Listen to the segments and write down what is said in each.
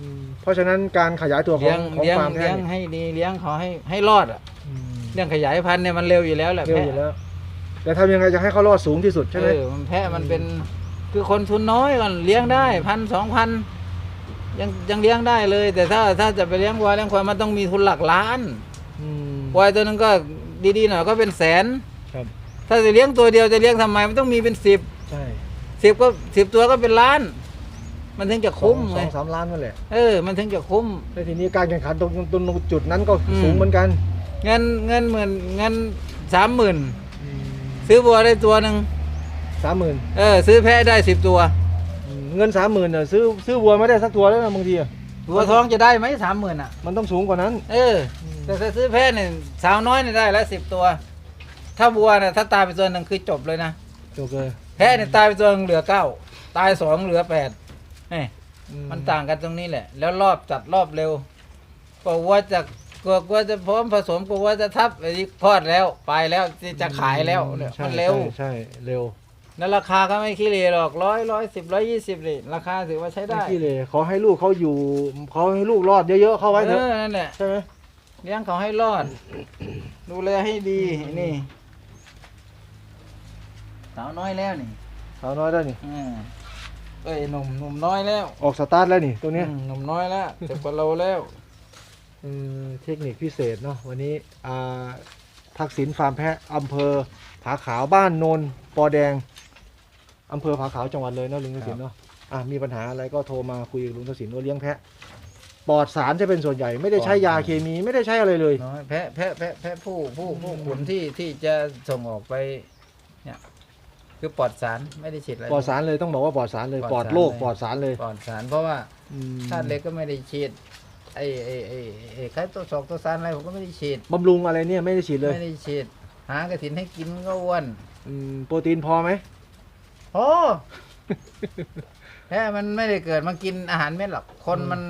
อืมเพราะฉะนั้นการขยายตัวขอเลี้ยงงของเลี้ยงฟาร์มแพะเลี้ยงเนี่ยให้ดีเลี้ยงขอให้ให้รอดอะอืมเรื่องขยายพันธุ์เนี่ยมันเร็วอยู่แล้วแหละเร็วแพะอยู่แล้ว แต่ทำยังไงจะให้เขารอดสูงที่สุดใช่ไหม เออมันแพะมันเป็นคือคนทุนน้อยก่อนเลี้ยงได้พันสองพันยังยังเลี้ยงได้เลย แต่ถ้าถ้าจะไปเลี้ยงวัวเลี้ยงควายมันต้องมีทุนหลักล้านมควายตัวนึงก็ดีๆหน่อยก็เป็นแสน ครับ ถ้าจะเลี้ยงตัวเดียวจะเลี้ยงทำไมมันต้องมีเป็นสิบใช่ สิบก็สิบตัวก็เป็นล้าน มันถึงจะคุ้มสไงองสามล้านนั่นแหละเออ มันถึงจะคุ้ม แล้วทีนี้การแข่งขันตรงตรงตรงจุดนั้นก็อืม สูงเหมือนกันเงินเงินหมื่นเงินสามหมื่นซื้อวัวได้ตัวหนึ่งสามหมื่นเออ ซื้อแพะได้สิบตัวเงินสามหมื่นเนี่ยซื้อซื้อวัวไม่ได้สักตัวแล้วนะบางทีอะวัวท้องจะได้ไหมสามหมื่นอะ มันต้องสูงกว่านั้น เออแต่ถ้าซื้อแพะเนี่ยสาวน้อยเนี่ยได้แล้วสิบตัว ถ้าวัวเนี่ยถ้าตายไปตัวหนึ่งคือจบเลยนะจบเลยแพะเนี่ยตายไปตัวหนึ่งเหลือเก้าตายสองเหลือแปด นี่อืมันต่างกันตรงนี้แหละ แล้วรอบจัดรอบเร็วกว่าวัวจะกว่ากว่าจะพร้อมผสมกว่าวัวจะทับไอ้นี่พอดแล้วไปแล้วที่จะขายแล้วเนี่ยใช่มันเร็ว ใช่ใช่เร็วแล้วราคาก็ไม่ขี้เหร่หรอกร้อยร้อยสิบร้อยยี่สิบเลยราคาถือว่าใช้ไม่ได้ขี้เลยขอให้ลูกเขาอยู่เขาให้ลูกรอดเยอะๆเข้าไว้เถเออะอนั่นแหละ ใช่ไหมเลี้ยงเขาให้รอด ดูแลให้ดีนี่สาวน้อยแล้วนี่สาวน้อยได้นี่อืม เอ้ยหนุ่มหนุ่มน้อยแล้วออกสตาร์ทแล้วนี่ตัวเนี้ยอืมหนุ่มน้อยแล้วเจ็บกว่าเราแล้วเออเทคนิคพิเศษเนาะวันนี้อ่าทักษิณฟาร์มแพะอำเภอผาขาวบ้านโนนปอแดงอำเภอผาขาวจังหวัดเลยเนาะลุงทักษิณเนาะอะมีปัญหาอะไรก็โทรมาคุยกับลุงทักษิณว่าเลี้ยงแพะปลอดสารจะเป็นส่วนใหญ่ไม่ได้ใช้ยาเคมีไม่ได้ใช้อะไรเลย น้อยแพะแพะแพะแพะผู้ผู้ผู้ขุนที่ที่จะส่งออกไป เนี่ย คือปลอดสารไม่ได้ฉีดอะไรปลอดสารเลยต้องบอกว่าปลอดสารเลยปปลลออดดสารโรคเลยปลอดสารเลยปลอดสารเพราะว่าอืมธาตุเหล็กก็ไม่ได้ฉีดไอ้ไอ้ไอ้ไอ้ไข้ตัวสอกตัวสารอะไรผมก็ไม่ได้ฉีด บำรุงอะไรเนี่ยไม่ได้ฉีดเลยไม่ได้ฉีด หากระถินให้กินก็อ้วนอืมโปรตีนพอไหม โอ้แพ้มันไม่ได้เกิดมากินอาหารเม็ดหรอกคนมัน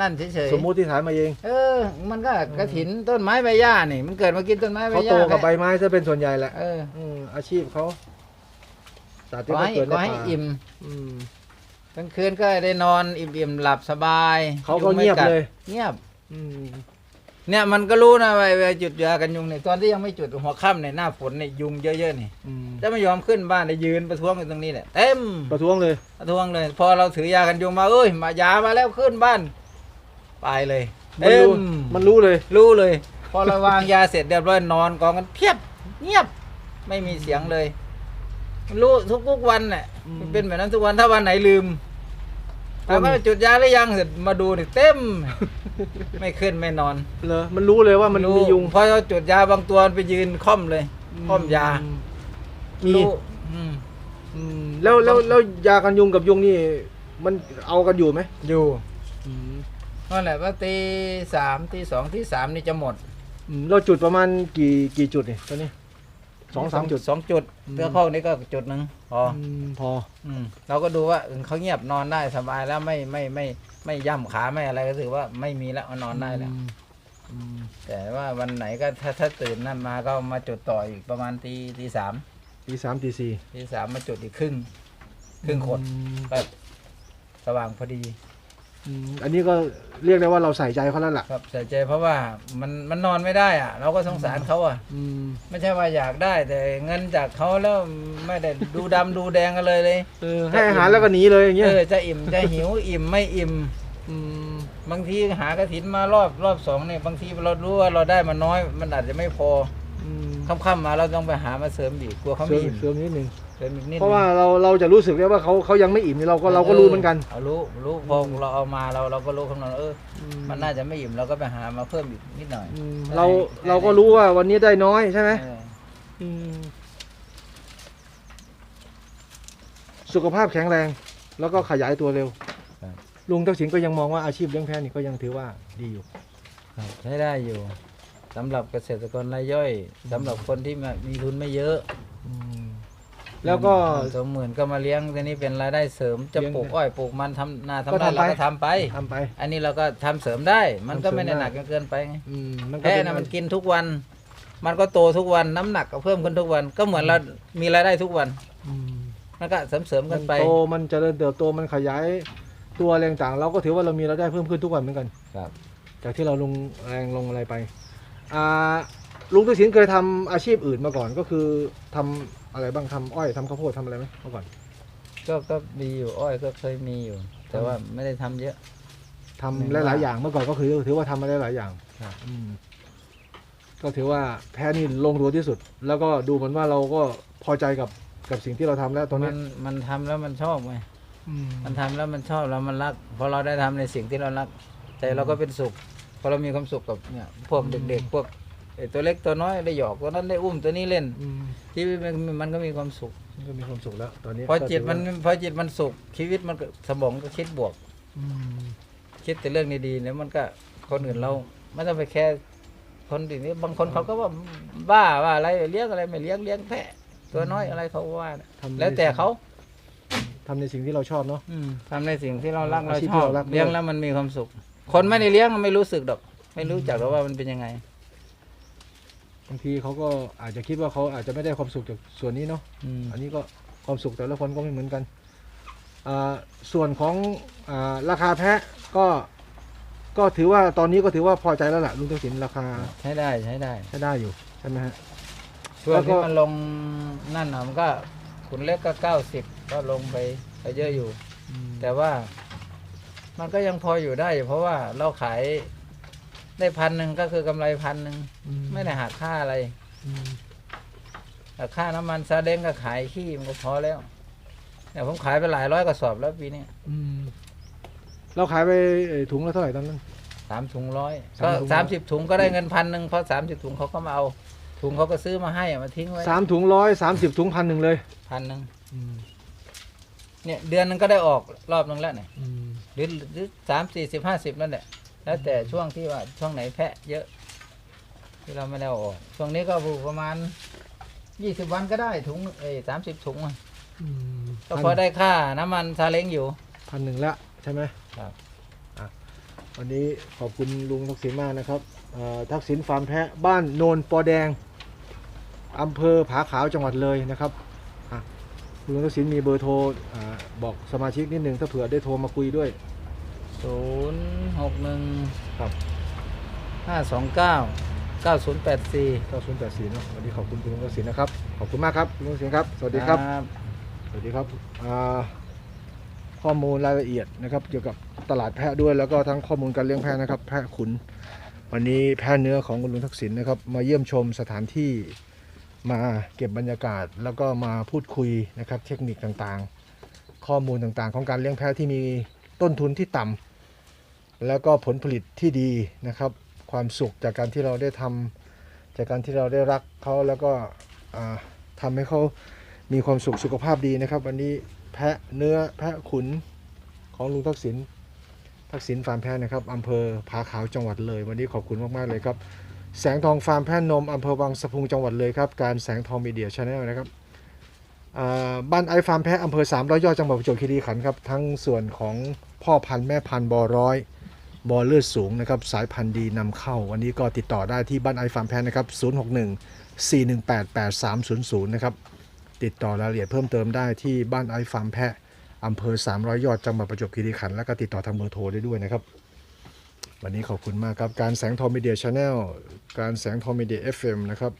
นั่นเฉยๆสมมุติฐานมาเองเออ มันก็กระถินต้นไม้ใบหญ้านี่ มันเกิดมากินต้นไม้ใบเขาหโตญ้ากับใบแพ้ไม้จะเป็นส่วนใหญ่แหละเออ อืมอาชีพเขา ตัดขที่อเขาให้เกิดในขอให้ป่าอิ่มอืมกลางคืนก็ได้นอนอิ่มๆหลับสบายเขาก็งไม่เงียบกัดเลย เงียบ อืมเนี่ยมันก็รู้นะว่าว่าจุดยากันยุงเนี่ยตอนที่ยังไม่จุดหัวค่ำเนี่ยหน้าฝนเนี่ยยุงเยอะๆนี่อืมจะไม่ยอมขึ้นบ้านเลยยืนประท้วงอยู่ตรงนี้แหละเต็มประท้วงเลย ประท้วงเลย พอเราถือยากันยุงมาเอ้ยมายามาแล้วขึ้นบ้านไปเลยมันเต็รู้มมันรู้เลย รู้เลย พอเราวางยาเสร็จเรียบร้อยนอนกองกันเพียบเงียบไม่มีเสียงเลยมัน รู้ทุกทุกๆวันแหละอืมมันเป็นแบบนั้นทุกวันถ้าวันไหนลืมก็ถามมีว่าจุดยาหรือยังเสร็จมาดูนี่เต็ม ไม่ขึ้นไม่นอนเหรอมันรู้เลยว่ามันรู้มียุงพอเราจุดยาบางตัวมันไปยืนค่อมเลย ค่อมยามีรู้อืมอืมแล้วแล้วแล้วยากันยุงกับยุงนี่ มันเอากันอยู่ไหมอยู่อืมนั่นแหละว่าตีสามตีสองตีสามนี่จะหมด อืมเราจุดประมาณกี่กี่จุดนี่ตอนนี้ สองสามจุด สองจุดอืมเพื่อเข้านี่ก็จุดหนึ่งพออืมพอ อืมเราก็ดูว่าเออเขาเงียบนอนได้สบายแล้วไม่ไม่ไม่ไม่ย่ำขาไม่อะไรก็ถือว่าไม่มีแล้วนอนได้แล้วอืมอืมแต่ว่าวันไหนก็ถ้าถ้าตื่นนั่นมาก็มาจุดต่ออีกประมาณตีตีสามตีสามตีสี่ตีสามมาจุดอีกครึ่งครึ่งขด อืม ก็สว่างพอดี อืมอันนี้ก็เรียกได้ว่าเราใส่ใจเขาแล้วล่ะครับใส่ใจเพราะว่ามันมันนอนไม่ได้อะ เราก็สงสารเขาอะ อืมไม่ใช่ว่าอยากได้แต่เงินจากเขาแล้วไม่ได้ดูดำดูแดงกันเลยเลยเออให้อาหารแล้วก็หนีเลยอย่างเงี้ยเออจะอิ่มจะหิวอิ่มไม่อิ่ม มบางทีหากระถินมารอบรอบสองเนี่ยบางทีเรารู้ว่าเราได้มาน้อย มันอาจจะไม่พออืม ค่ำๆมาเราต้องไปหามาเสริมอีกกลัวเขาเสริไม่มอิ่มเสริมนิดนึงเสริมอีกนิดเพราะว่าเราเราจะรู้สึกได้ว่าเขาเขายังไม่อิ่มนี่เราก็เราก็รู้เหมือนกันเอารู้รู้พอเราเอามาเราเราก็รู้คำนวณเอออมันน่าจะไม่อิ่มเราก็ไปหามาเพิ่มอีกนิดหน่อยอืมเราเราก็รู้ว่าวันนี้ได้น้อยใช่ไหมเอออืมสุขภาพแข็งแรง แล้วก็ขยายตัวเร็วลุงทักษิณก็ยังมองว่าอาชีพเลี้ยงแพะนี่ก็ยังถือว่าดีอยู่ ครับใช้ได้อยู่ สำหรับเกษตรกรรายย่อยสำหรับคนที่มามีทุนไม่เยอะแล้วก็ สองหมื่นก็มาเลี้ยงทีนี้เป็นรายได้เสริมจะเลี้ยงปลูกอ้อยปลูกมันทำนาก็ทำไร่ทำไป เราก็ทำไป ทำไป อันนี้เราก็ทำเสริมได้ มันก็ทำเสริมไม่ได้ได้ หนักจนเกินไปไงอืมมันก็แพะเป็นนะมันกินทุกวัน มันก็โตทุกวันน้ำหนักก็เพิ่มขึ้นทุกวัน ก็เหมือนเรามีรายได้ทุกวันอืมมันก็เสริมเสริมๆกันไปมันโตมันเจริญเติบโตมันขยายตัวแรงต่างเราก็ถือว่าเรามีรายได้เพิ่มขึ้นทุกวันเหมือนกัน ครับ จากที่เราลงแรงลงอะไรไป อ่าลุงตุสินเคยทำอาชีพอื่นมาก่อนก็คือทำอะไรบ้างทำอ้อยทำข้าวโพดทำอะไรไหมเมื่อก่อนก็ก็มีอยู่อ้อยก็เคยมีอยู่ แต่ว่าไม่ได้ทำเยอะ ทำไม่หว่าลายๆอย่างเมื่อก่อนก็คือถือว่าทำมาได้หลายอย่างครับ อืมก็ถือว่าแพ้นี่ลงตัวที่สุด แล้วก็ดูเหมือนว่าเราก็พอใจกับกับสิ่งที่เราทำแล้วตอนมันี้นมันทำแล้วมันชอบไงอืม มันทำแล้วมันชอบแล้วมันรักพอเราได้ทำในสิ่งที่เรารักใจเราก็เป็นสุขพ อเรามีความสุขกับเนี่ยพวกเด็กๆพวกไอ้ตัวเล็กตัวน้อยได้หยอกตัวนั้นได้อุ้มตัวนี้เล่น อืมชีวิตมันมันก็มีความสุขก็มีความสุขแล้ว ตอนนี้พอก็จิตมันถือว่าพอจิตมันสุขชีวิตมันก็สมองก็คิดบวก อืมคิดแต่เรื่องดีๆแล้วมันก็คนอื่นเราไม่ต้องไปแคร์คนอื่นนี่บางคนเขาก็ว่าบ้าว่าอะไรเลี้ยงอะไรไม่เลี้ยงเลี้ยงแพะตัวน้อยอะไรเขาว่านะทำในแล้วแต่เขาทำในสิ่งที่เราชอบเนาะอืมทำในสิ่งที่เรารักอาเราชีพชที่อบเรารักด้วย เลี้ยงแล้วมันมีความสุข คนไม่ได้เลี้ยงไม่รู้สึกดอก ไม่รู้จักหรอกว่ามันเป็นยังไง บางทีเขาก็อาจจะคิดว่าเขาอาจจะไม่ได้ความสุขจากส่วนนี้เนาะอืม อันนี้ก็ความสุขแต่ละคนก็ไม่เหมือนกันอ่าส่วนของอาราคาแพะก็ ก็ถือว่าตอนนี้ก็ถือว่าพอใจแล้วล่ะลุงทักษิณราคาใช้ได้ใช้ได้ใช้ได้อยู่ใช่ไหมฮะ ช่วงแล้วก็ ที่มันลงนั่นน่ะมันก็ขุนเล็กก็เก้าสิบก็ลงไปไปเยอะอยู่ แต่ว่า มันก็ยังพออยู่ได้อยู่เพราะว่าเราขายได้พันหนึ่งก็คือกำไรพันหนึ่งอืไม่ได้หักค่าอะไรอืมแต่ค่าน้ำมันซาเล้งก็ขายขี้มันก็พอแล้วแต่ผมขายไปหลายร้อยกระสอบแล้วปีนี้อืมเราขายไปเอ่อถุงละเท่าไหร่ตอนนั้นสามถุงร้อยสามก็ถุงสามสิบถุงก็ได้เงินพันหนึ่งเพราะสามสิบถุงเขาก็มาเอา ถุงเขาก็ซื้อมาให้อะมาทิ้งไว้สามถุงร้อยสามสิบถุงพันหนึ่งเลยพันหนึ่งอืมเนี่ยเดือนหนึงก็ได้ออกรอบหนึงแล้วเนี่ยอืม หรือหรือสามสี่สิบห้าสิบนั่นแหละแล้วแต่ช่วงที่ว่าช่วงไหนแพะเยอะ ที่เราไม่ได้เอาออกช่วงนี้ก็ประมาณยี่สิบวันก็ได้ถุงเอ้สามสิบถุงอะอืมก็พอได้ค่าน้ำมันซาเล้งอยู่ พันหนึ่งละใช่ไหมครับ อะวันนี้ขอบคุณลุงทักษิณมากนะครับเอ่อทักษิณฟาร์มแพะบ้านโนนปอแดงอำเภอผาขาวจังหวัดเลยนะครับอะ คุณลุงทักษิณมีเบอร์โทรอ่าบอกสมาชิกนิดนึงถ้าเผื่อได้โทรมาคุยด้วย ศูนย์หกหนึ่งครับ ห้าสองเก้าเก้าศูนย์แปดสี่9084เนอะวันนี้ขอบคุณคุณลุงทักษิณนะครับ ขอบคุณมากครับคุณลุงทักษิณครับ สวัสดีครับ สวัสดีครับอ่าข้อมูลรายละเอียดนะครับ เกี่ยวกับตลาดแพะด้วยแล้วก็ทั้งข้อมูลการเลี้ยงแพะนะครับ แพะขุน วันนี้แพะเนื้อของคุณลุงทักษิณนะครับ มาเยี่ยมชมสถานที่ มาเก็บบรรยากาศ แล้วก็มาพูดคุยนะครับ เทคนิคต่างๆ ข้อมูลต่างๆ ของการเลี้ยงแพะที่มีต้นทุนที่ต่ำแล้วก็ผลผลิตที่ดีนะครับ ความสุขจากการที่เราได้ทำจากการที่เราได้รักเขาแล้วก็อ่าทำให้เขามีความสุขสุขภาพดีนะครับ วันนี้แพะเนื้อแพะขุนของลุงทักษิณทักษิณฟาร์มแพะนะครับอำเภอผาขาวจังหวัดเลย วันนี้ขอบคุณมาก ๆ เลยครับ แสงทองฟาร์มแพะนมอำเภอวังสะพุงจังหวัดเลยครับ การแสงทองมีเดียชาแนลนะครับบ้านไอฟาร์มแพะอำเภอสามร้อยยอดจังหวัดประจวบคีรีขันธ์ครับ ทั้งส่วนของพ่อพันธุ์แม่พันธุ์บอร้อยบอเลือดสูงนะครับ สายพันธุ์ดีนำเข้า วันนี้ก็ติดต่อได้ที่บ้านไอฟาร์มแพะนะครับ061 418 8300นะครับ ติดต่อรายละเอียดเพิ่มเติมได้ที่บ้านไอฟาร์มแพะอำเภอ300ยอดจังหวัดประจวบคีรีขันธ์แล้วก็ติดต่อทางเบอร์โทรได้ด้วยนะครับ วันนี้ขอบคุณมากครับ การแสงทองมีเดียชาแนลการแสงทองมีเดีย FM นะครับ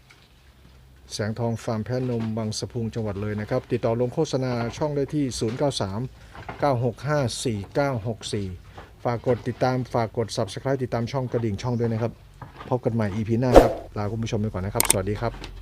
แสงทองฟาร์มแพะนมบางสะพุงจังหวัดเลยนะครับ ติดต่อลงโฆษณาช่องได้ที่ 093 965 4964 ฝากกดติดตามฝากกด Subscribe ติดตามช่องกระดิ่งช่องด้วยนะครับ พบกันใหม่ EP หน้าครับ ลาคุณผู้ชมไปก่อนนะครับ สวัสดีครับ